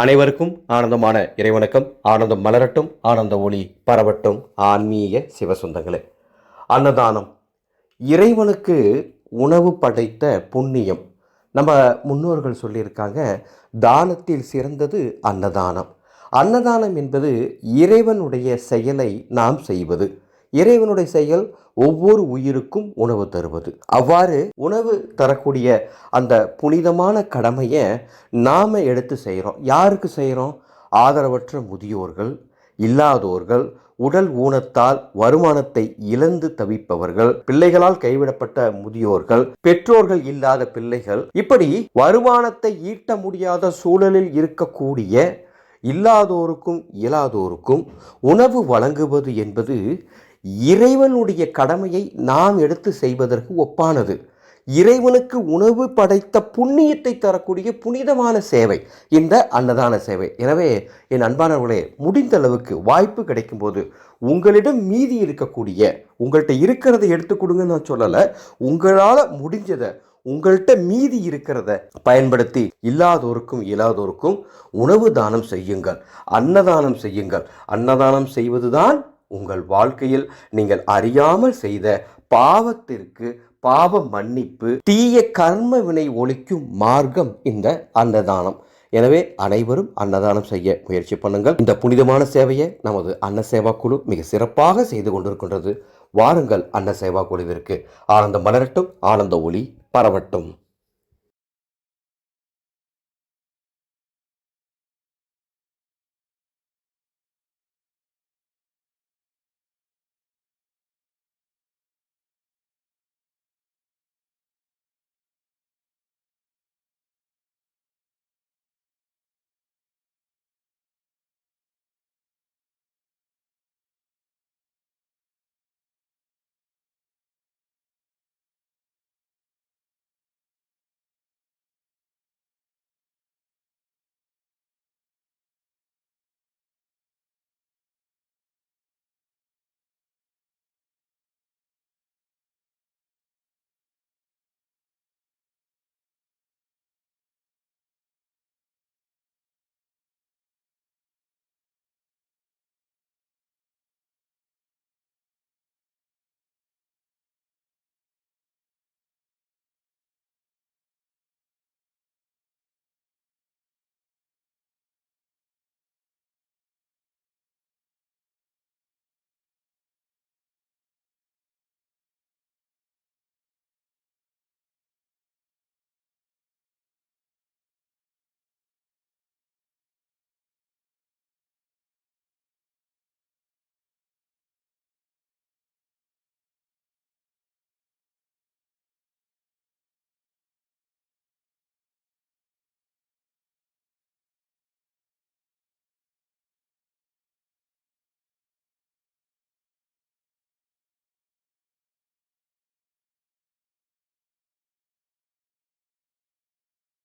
அனைவருக்கும் ஆனந்தமான இறைவணக்கம். ஆனந்தம் மலரட்டும் ஆனந்த ஒளி பரவட்டும். ஆன்மீக சிவசுந்தங்களே அன்னதானம். இறைவனுக்கு உணவு படைத்த புண்ணியம். நம்ம முன்னோர்கள் சொல்லியிருக்காங்க தானத்தில் சிறந்தது அன்னதானம். அன்னதானம் என்பது இறைவனுடைய செயலை நாம் செய்வது. இறைவனுடைய செயல் ஒவ்வொரு உயிருக்கும் உணவு தருவது. அவ்வாறு உணவு தரக்கூடிய அந்த புனிதமான கடமையை நாம் எடுத்து செய்கிறோம் யாருக்கு செய்கிறோம் ஆதரவற்ற முதியோர்கள் இல்லாதோர்கள் உடல் ஊனத்தால் வருமானத்தை இழந்து தவிப்பவர்கள் பிள்ளைகளால் கைவிடப்பட்ட முதியோர்கள் பெற்றோர்கள் இல்லாத பிள்ளைகள் இப்படி வருமானத்தை ஈட்ட முடியாத சூழலில் இருக்கக்கூடிய இல்லாதோருக்கும் இயலாதோருக்கும் உணவு வழங்குவது என்பது இறைவனுடைய கடமையை நாம் எடுத்து செய்வதற்கு ஒப்பானது. இறைவனுக்கு உணவு படைத்த புண்ணியத்தை தரக்கூடிய புனிதமான சேவை இந்த அன்னதான சேவை. எனவே என் அன்பானவர்களே முடிந்த அளவுக்கு வாய்ப்பு கிடைக்கும்போது உங்களிடம் மீதி இருக்கக்கூடிய உங்கள்கிட்ட இருக்கிறத எடுத்து கொடுங்கன்னு நான் சொல்லலை உங்களால் முடிஞ்சதை உங்கள்கிட்ட மீதி இருக்கிறத பயன்படுத்தி இல்லாதோருக்கும் இல்லாதோருக்கும் உணவு தானம் செய்யுங்கள் அன்னதானம் செய்யுங்கள். அன்னதானம் செய்வதுதான் உங்கள் வாழ்க்கையில் நீங்கள் அறியாமல் செய்த பாவத்திற்கு பாவ மன்னிப்பு தீய கர்ம வினை ஒழிக்கும் மார்க்கம் இந்த அன்னதானம். எனவே அனைவரும் அன்னதானம் செய்ய முயற்சி பண்ணுங்கள். இந்த புனிதமான சேவையை நமது அன்ன சேவா குழு மிக சிறப்பாக செய்து கொண்டிருக்கின்றது. வாருங்கள் அன்ன சேவா குழுவிற்கு. ஆனந்த மலரட்டும் ஆனந்த ஒளி பரவட்டும்.